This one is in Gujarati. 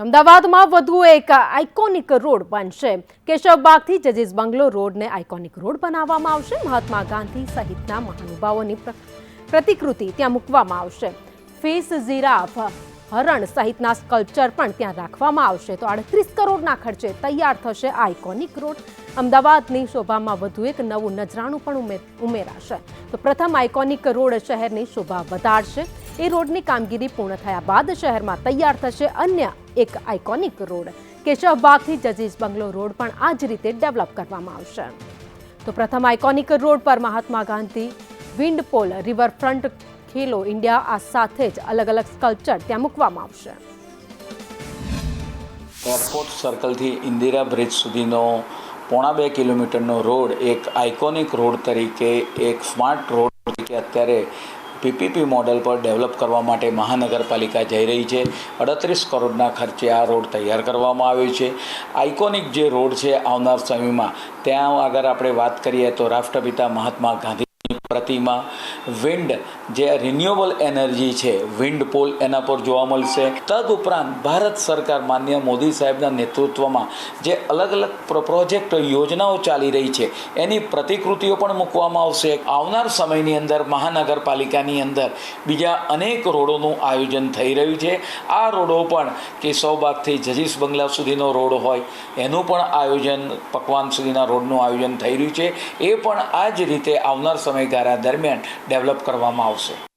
અમદાવાદમાં વધુ એક આઇકોનિક રોડ બનશે. કેશવબાગથી જજીસ બંગલો રોડને આઇકોનિક રોડ બનાવવામાં આવશે. મહાત્મા ગાંધી સહિતના મહાનુભાવોની પ્ર- પ્રતિકૃતિ ત્યાં મૂકવામાં આવશે. ફેસ જીરાફ હરણ સહિતના સ્કલ્પચર પણ ત્યાં રાખવામાં આવશે. તો આડત્રીસ કરોડના ખર્ચે તૈયાર થશે આઇકોનિક રોડ અમદાવાદની શોભામાં વધુ એક નવું નજરાણું પણ ઉમેરાશે. તો પ્રથમ આઇકોનિક રોડ શહેરની શોભા વધારશે. એ રોડની કામગીરી પૂર્ણ થયા બાદ શહેરમાં તૈયાર થશે અન્ય એક આઇકોનિક રોડ કેશવબાગથી જજીસ બંગલો રોડ પણ આ જ રીતે ડેવલપ કરવામાં આવશે. તો પ્રથમ આઇકોનિક રોડ પર Mahatma Gandhi wind pole riverfront Khelo India આ સાથે જ અલગ અલગ સ્કલ્પચર ત્યાં મૂકવામાં આવશે. એરપોર્ટ સર્કલથી ઇન્દિરા બ્રિજ સુધીનો પોણા બે કિલોમીટરનો રોડ એક આઇકોનિક રોડ તરીકે, એક સ્માર્ટ રોડ તરીકે અત્યારે પીપીપી મોડલ પર ડેવલપ કરવા માટે મહાનગરપાલિકા જઈ રહી છે. અડત્રીસ કરોડના ખર્ચે આ રોડ તૈયાર કરવામાં આવ્યો છે. આઇકોનિક જે રોડ છે આવનાર સમયમાં, ત્યાં આગળ આપણે વાત કરીએ તો રાષ્ટ્રપિતા મહાત્મા ગાંધી પ્રતિમા. વિન્ડ જે રિન્યુએબલ એનર્જી છે વિન્ડ પોલ એના પર જોવા મળશે. તદ ઉપરાંત ભારત સરકાર માન્ય મોદી સાહેબના નેતૃત્વમાં જે અલગ અલગ પ્રો- પ્રોજેક્ટ યોજનાઓ ચાલી રહી છે, એની પ્રતિકૃતિઓ પણ મૂકવામાં આવશે. આવનાર સમયની અંદર મહાનગરપાલિકાની અંદર બીજા અનેક રોડોનું આયોજન થઈ રહ્યું છે. આ રોડો પણ કેશવબાગથી જજીસ બંગલા સુધીનો રોડ હોય, એનું પણ આયોજન પકવાન સુધીના રોડનું આયોજન થઈ રહ્યું છે. એ પણ આ જ રીતે આવનાર સમયગાળા દરમિયાન ડેવલપ કરવામાં આવશે.